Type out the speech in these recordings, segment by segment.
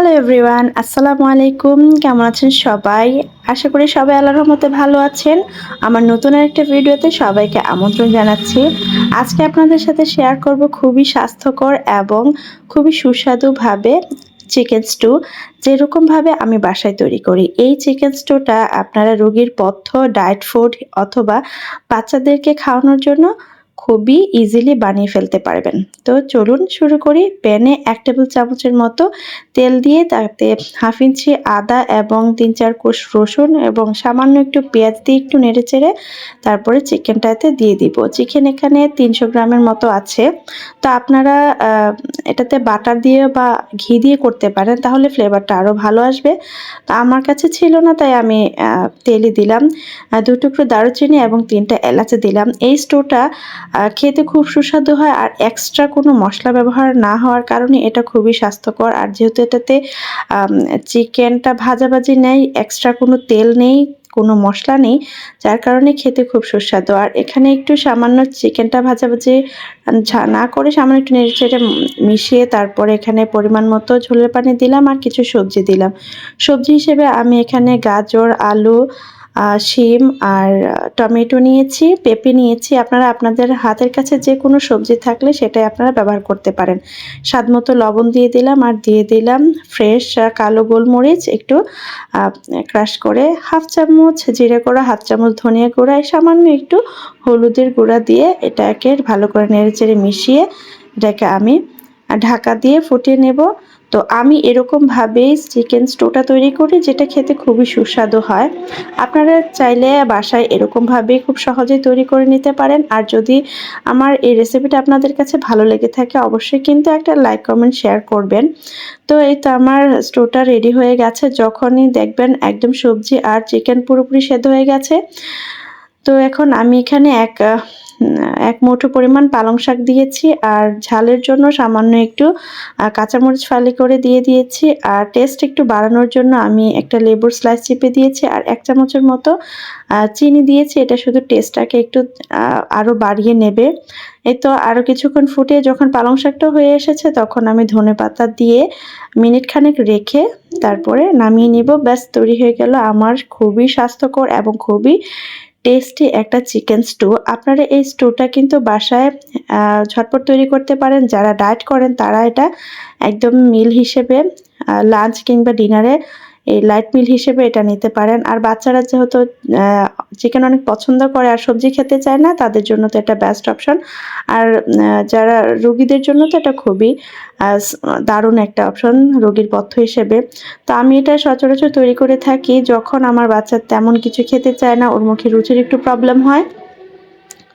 Hello everyone আসসালামু আলাইকুম কেমন আছেন সবাই? আশা করি সবাই আল্লাহর রহমতে ভালো আছেন। আমার নতুন একটা ভিডিওতে সবাইকে আমন্ত্রণ জানাচ্ছি। আজকে আপনাদের সাথে শেয়ার করব খুবই স্বাস্থ্যকর এবং খুবই সুস্বাদুভাবে চিকেন স্টু যেরকমভাবে আমি বাসায় তৈরি করি। এই চিকেন স্টুটা আপনারা রোগীর পথ্য ডায়েট ফুড অথবা বাচ্চাদেরকে খাওয়ানোর জন্য খুবই ইজিলি বানিয়ে ফেলতে পারবেন। তো চলুন শুরু করি। প্যানে এক টেবিল চামচের মতো তেল দিয়ে তাতে হাফ ইঞ্চি আদা এবং তিন চার কোষ রসুন এবং সামান্য একটু পেঁয়াজ দিয়ে একটু নেড়ে চেড়ে তারপরে চিকেনটাতে দিয়ে দিব। চিকেন এখানে তিনশো গ্রামের মতো আছে। তো আপনারা এটাতে বাটার দিয়ে বা ঘি দিয়ে করতে পারেন, তাহলে ফ্লেভারটা আরও ভালো আসবে। তো আমার কাছে ছিল না, তাই আমি তেলে দিলাম। দু টুকরো দারুচিনি এবং তিনটা এলাচে দিলাম। এই স্টোটা খেতে খুব সুস্বাদু হয় আর এক্সট্রা কোনো মশলা ব্যবহার না হওয়ার কারণে এটা খুবই স্বাস্থ্যকর। আর যেহেতু এটাতে চিকেনটা ভাজাভাজি নেই এক্সট্রা কোনো তেল নেই, কোনো মশলা নেই, যার কারণে খেতে খুব সুস্বাদু। আর এখানে একটু সামান্য চিকেনটা ভাজাভাজি না করে সামান্য একটু নেড়ে মিশিয়ে তারপরে এখানে পরিমাণ মতো ঝোলের পানি দিলাম আর কিছু সবজি দিলাম। সবজি হিসেবে আমি এখানে গাজর, আলু শিম আর টমেটো নিয়েছি, পেঁপে নিয়েছি। আপনারা আপনাদের হাতের কাছে যে কোনো সবজি থাকলে সেটাই আপনারা ব্যবহার করতে পারেন। স্বাদ মতো লবণ দিয়ে দিলাম আর দিয়ে দিলাম ফ্রেশ কালো গোলমরিচ একটু ক্রাশ করে হাফ চামচ জিরে গুঁড়া, হাফ চামচ ধনিয়া গুঁড়া সামান্য একটু হলুদের গুঁড়া দিয়ে এটাকে ভালো করে নেড়ে চেড়ে মিশিয়ে এটাকে আমি ঢাকা দিয়ে ফুটিয়ে নেব। তো আমি এরকমভাবেই চিকেন স্টোটা তৈরি করি, যেটা খেতে খুবই সুস্বাদু হয়। আপনারা চাইলে বাসায় এরকমভাবেই খুব সহজেই তৈরি করে নিতে পারেন। আর যদি আমার এই রেসিপিটা আপনাদের কাছে ভালো লেগে থাকে, অবশ্যই কিন্তু একটা লাইক কমেন্ট শেয়ার করবেন। তো এই তো আমার স্টোটা রেডি হয়ে গেছে। যখনই দেখবেন একদম সবজি আর চিকেন পুরোপুরি সেদ্ধ হয়ে গেছে তো এখন আমি এখানে এক এক মুঠো পরিমাণ পালং শাক দিয়েছি আর ঝালের জন্য সামান্য একটু কাঁচামরিচ ফালি করে দিয়ে দিয়েছি আর টেস্ট একটু বাড়ানোর জন্য আমি একটা লেবুর স্লাইস চিপে দিয়েছি আর এক চামচের মতো চিনি দিয়েছি। এটা শুধু টেস্টটাকে একটু আরও বাড়িয়ে নেবে। এই তো আরও কিছুক্ষণ ফুটিয়ে যখন পালং শাকটা হয়ে এসেছে তখন আমি ধনে পাতা দিয়ে মিনিট খানেক রেখে তারপরে নামিয়ে নিব। ব্যাস, তৈরি হয়ে গেল। আমার খুবই স্বাস্থ্যকর এবং খুবই টেস্টি একটা চিকেন স্টু আপনারা এই স্টুটা কিন্তু বাসায় ঝটপট তৈরি করতে পারেন। যারা ডায়েট করেন, তারা এটা একদম মিল হিসেবে লাঞ্চ কিংবা ডিনারে এই লাইট মিল হিসেবে এটা নিতে পারেন। আর বাচ্চারা যেহেতু চিকেন অনেক পছন্দ করে আর সবজি খেতে চায় না, তাদের জন্য তো এটা বেস্ট অপশন আর যারা রুগীদের জন্য তো এটা খুবই দারুণ একটা অপশন রোগীর পথ্য হিসেবে। তো আমি এটা সচরাচর তৈরি করে থাকি, যখন আমার বাচ্চা তেমন কিছু খেতে চায় না, ওর মুখে রুচির একটু প্রবলেম হয়।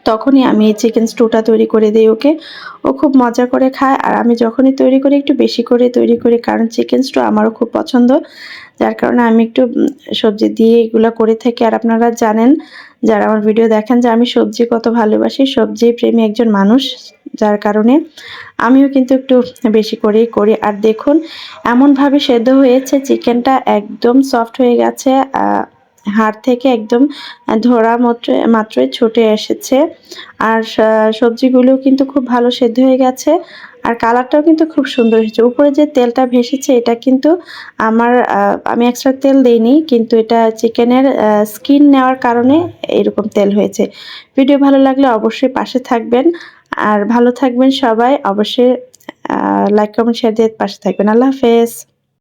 তখনই আমি এই চিকেন স্টুটা তৈরি করে দিই ওকে। ও খুব মজা করে খায় আর আমি যখনই তৈরি করি একটু বেশি করে তৈরি করি কারণ চিকেন স্টু আমারও খুব পছন্দ। যার কারণে আমি একটু সবজি দিয়ে এগুলো করে থাকি। আর আপনারা জানেন, যারা আমার ভিডিও দেখেন যে আমি সবজি কত ভালোবাসি সবজি প্রেমী একজন মানুষ, যার কারণে আমিও কিন্তু একটু বেশি করেই করি। আর দেখুন, এমনভাবে সেদ্ধ হয়েছে চিকেনটা একদম সফট হয়ে গেছে হাড় থেকে একদম ধরা মাত্র, মাত্রই ছুটে এসেছে। আর সবজিগুলো কিন্তু খুব ভালো সেদ্ধ হয়ে গেছে। আর কালারটাও কিন্তু খুব সুন্দর হয়েছে। উপরে যে তেলটা ভেসেছে, এটা কিন্তু আমার আমি এক্সট্রা তেল দিইনি, কিন্তু এটা চিকেনের স্কিন নেওয়ার কারণে এরকম তেল হয়েছে। ভিডিও ভালো লাগলে অবশ্যই পাশে থাকবেন। আর ভালো থাকবেন সবাই। অবশ্যই লাইক কমেন্ট শেয়ার দিয়ে পাশে থাকবেন। আল্লাহ হাফেজ।